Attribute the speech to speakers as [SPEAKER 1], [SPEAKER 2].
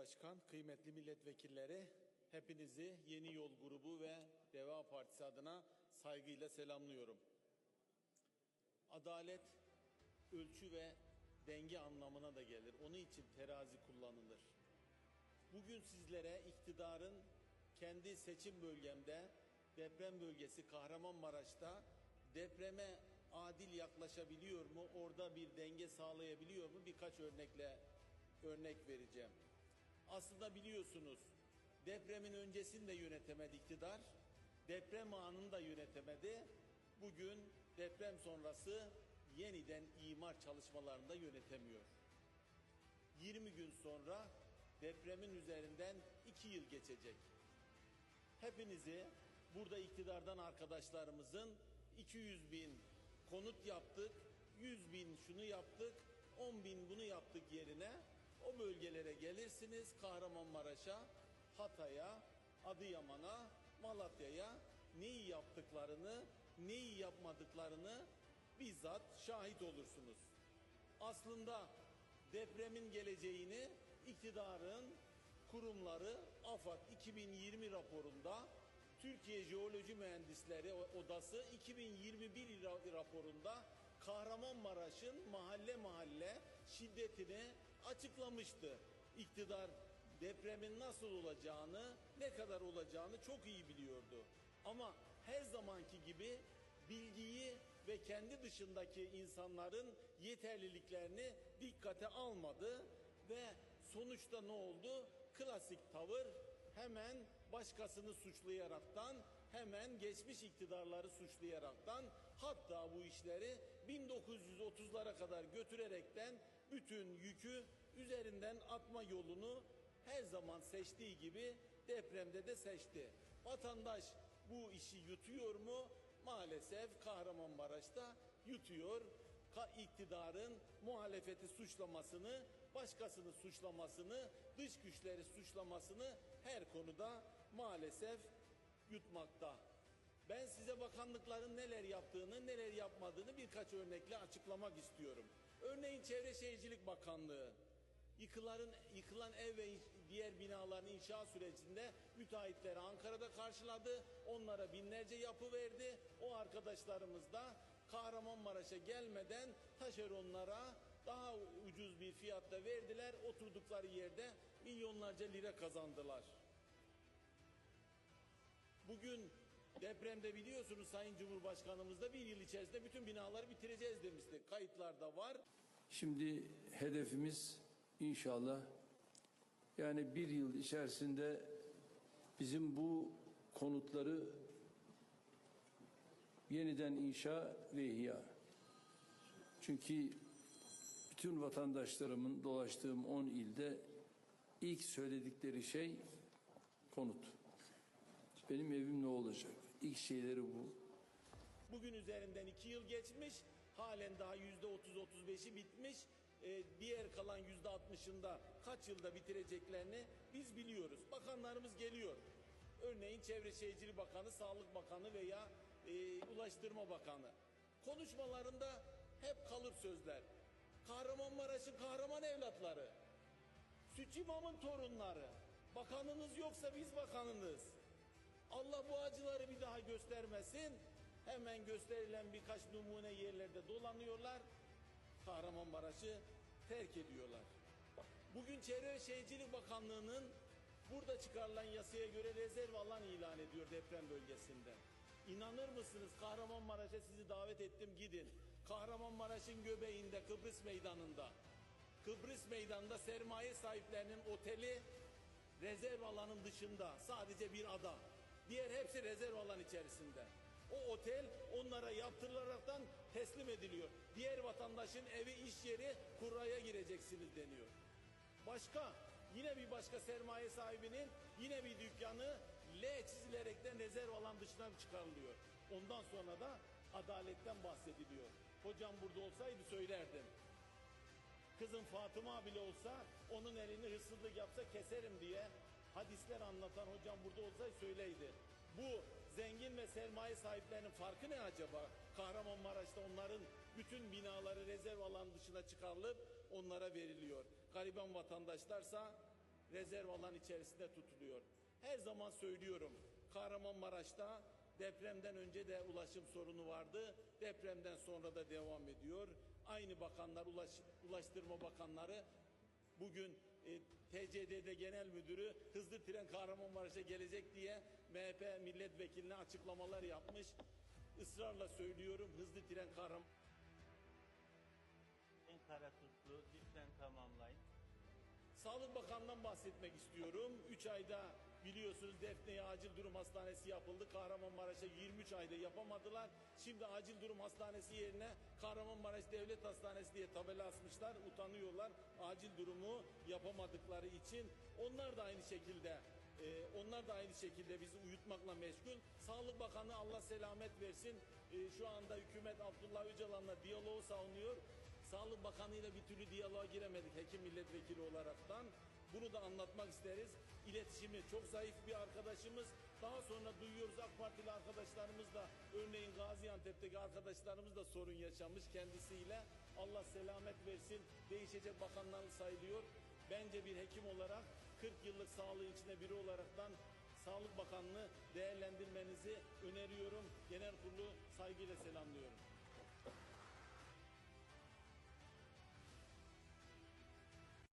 [SPEAKER 1] Başkan, kıymetli milletvekilleri, hepinizi Yeni Yol Grubu ve Deva Partisi adına saygıyla selamlıyorum. Adalet ölçü ve denge anlamına da gelir. Onun için terazi kullanılır. Bugün sizlere iktidarın kendi seçim bölgemde deprem bölgesi Kahramanmaraş'ta depreme adil yaklaşabiliyor mu? Orada bir denge sağlayabiliyor mu? Birkaç örnekle örnek vereceğim. Aslında biliyorsunuz depremin öncesini de yönetemedi iktidar. Deprem anını da yönetemedi. Bugün deprem sonrası yeniden imar çalışmalarını da yönetemiyor. 20 gün sonra depremin üzerinden 2 yıl geçecek. Hepinizi burada iktidardan arkadaşlarımızın 200 bin konut yaptık, 100 bin şunu yaptık, 10 bin bunu yaptık yerine o bölgelere gelirsiniz Kahramanmaraş'a, Hatay'a, Adıyaman'a, Malatya'ya neyi yaptıklarını, neyi yapmadıklarını bizzat şahit olursunuz. Aslında depremin geleceğini iktidarın kurumları AFAD 2020 raporunda Türkiye Jeoloji Mühendisleri Odası 2021 ra- raporunda Kahramanmaraş'ın mahalle mahalle şiddetini açıklamıştı. İktidar depremin nasıl olacağını, ne kadar olacağını çok iyi biliyordu. Ama her zamanki gibi bilgiyi ve kendi dışındaki insanların yeterliliklerini dikkate almadı ve sonuçta ne oldu? Klasik tavır hemen başkasını suçlayaraktan hemen geçmiş iktidarları suçlayaraktan hatta bu işleri 1930'lara kadar götürerekten bütün yükü üzerinden atma yolunu her zaman seçtiği gibi depremde de seçti. Vatandaş bu işi yutuyor mu? Maalesef Kahramanmaraş'ta yutuyor. Ka iktidarın muhalefeti suçlamasını, başkasını suçlamasını, dış güçleri suçlamasını her konuda maalesef yutmakta. Ben size bakanlıkların neler yaptığını, neler yapmadığını birkaç örnekle açıklamak istiyorum. Örneğin Çevre Şehircilik Bakanlığı yıkıların, yıkılan ev ve diğer binaların inşa sürecinde müteahhitleri Ankara'da karşıladı. Onlara binlerce yapı verdi. O arkadaşlarımız da Kahramanmaraş'a gelmeden taşeronlara daha ucuz bir fiyatta verdiler. Oturdukları yerde milyonlarca lira kazandılar. Bugün depremde biliyorsunuz Sayın Cumhurbaşkanımız da bir yıl içerisinde bütün binaları bitireceğiz demişti. Kayıtlarda var.
[SPEAKER 2] Şimdi hedefimiz inşallah yani bir yıl içerisinde bizim bu konutları yeniden inşa ve ihya. Çünkü bütün vatandaşlarımın dolaştığım 10 ilde ilk söyledikleri şey konut. Benim evim ne olacak? İlk şeyleri bu.
[SPEAKER 1] Bugün üzerinden iki yıl geçmiş. Halen daha yüzde otuz otuz beşi bitmiş. Ee, diğer kalan yüzde altmışında kaç yılda bitireceklerini biz biliyoruz. Bakanlarımız geliyor. Örneğin Çevre Şehircilik Bakanı, Sağlık Bakanı veya e, Ulaştırma Bakanı. Konuşmalarında hep kalıp sözler. Kahramanmaraş'ın kahraman evlatları. Süt İmam'ın torunları. Bakanınız yoksa biz bakanınız. Allah bu acıları bir daha göstermesin. Hemen gösterilen birkaç numune yerlerde dolanıyorlar. Kahramanmaraş'ı terk ediyorlar. Bugün Çevre ve Şehircilik Bakanlığı'nın burada çıkarılan yasaya göre rezerv alan ilan ediyor deprem bölgesinde. İnanır mısınız Kahramanmaraş'a sizi davet ettim gidin. Kahramanmaraş'ın göbeğinde Kıbrıs Meydanı'nda. Kıbrıs Meydanı'nda sermaye sahiplerinin oteli rezerv alanın dışında sadece bir ada. Diğer hepsi rezerv alan içerisinde. O otel onlara yaptırılaraktan teslim ediliyor. Diğer vatandaşın evi, iş yeri kuraya gireceksiniz deniyor. Başka yine bir başka sermaye sahibinin yine bir dükkanı L çizilerekten rezerv alan dışına çıkarılıyor. Ondan sonra da adaletten bahsediliyor. Hocam burada olsaydı söylerdim. Kızım Fatıma bile olsa onun elini hırsızlık yapsa keserim diye hadisler anlatan hocam burada olsaydı söyleydi. Bu zengin ve sermaye sahiplerinin farkı ne acaba? Kahramanmaraş'ta onların bütün binaları rezerv alan dışına çıkarılıp onlara veriliyor. Gariban vatandaşlarsa rezerv alan içerisinde tutuluyor. Her zaman söylüyorum Kahramanmaraş'ta depremden önce de ulaşım sorunu vardı. Depremden sonra da devam ediyor. Aynı bakanlar, Ulaş, Ulaştırma Bakanları bugün e, TCD'de genel müdürü hızlı tren Kahramanmaraş'a gelecek diye MHP milletvekiline açıklamalar yapmış. Israrla söylüyorum hızlı tren Kahraman
[SPEAKER 3] En kara tuttu. Lütfen tamamlayın.
[SPEAKER 1] Sağlık Bakanı'ndan bahsetmek istiyorum. 3 ayda biliyorsunuz Defne'ye acil durum hastanesi yapıldı. Kahramanmaraş'a 23 ayda yapamadılar. Şimdi acil durum hastanesi yerine Kahramanmaraş Devlet Hastanesi diye tabela asmışlar. Utanıyorlar acil durumu yapamadıkları için. Onlar da aynı şekilde e, onlar da aynı şekilde bizi uyutmakla meşgul. Sağlık Bakanı Allah selamet versin. E, şu anda hükümet Abdullah Öcalan'la diyaloğu savunuyor. Sağlık Bakanı ile bir türlü diyaloğa giremedik hekim milletvekili olaraktan. Bunu da anlatmak isteriz. İletişimi çok zayıf bir arkadaşımız. Daha sonra duyuyoruz AK Partili arkadaşlarımız da örneğin Gaziantep'teki arkadaşlarımız da sorun yaşamış kendisiyle. Allah selamet versin. Değişecek bakanlar sayılıyor. Bence bir hekim olarak 40 yıllık sağlığın içinde biri olaraktan Sağlık Bakanlığı değerlendirmenizi öneriyorum. Genel kurulu saygıyla selamlıyorum.